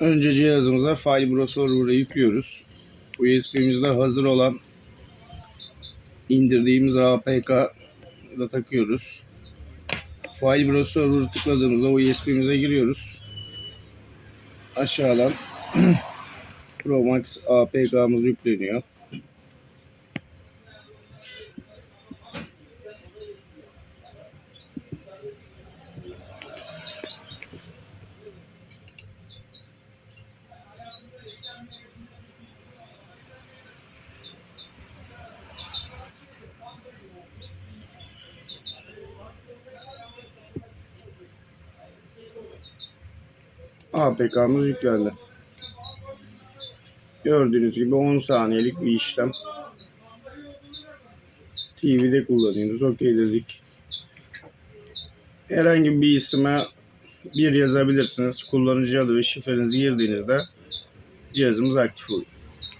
Önce cihazımıza File Server'ı yüklüyoruz. USB'mizde hazır olan indirdiğimiz APK da takıyoruz. File Server'ı tıkladığımızda USB'mize giriyoruz. Aşağıdan Promax APK'mız yükleniyor. APK'mız yüklendi. Gördüğünüz gibi 10 saniyelik bir işlem. TV'de kullanıyoruz. OK dedik. Herhangi bir isime bir yazabilirsiniz. Kullanıcı adı ve şifrenizi girdiğinizde cihazımız aktif oluyor.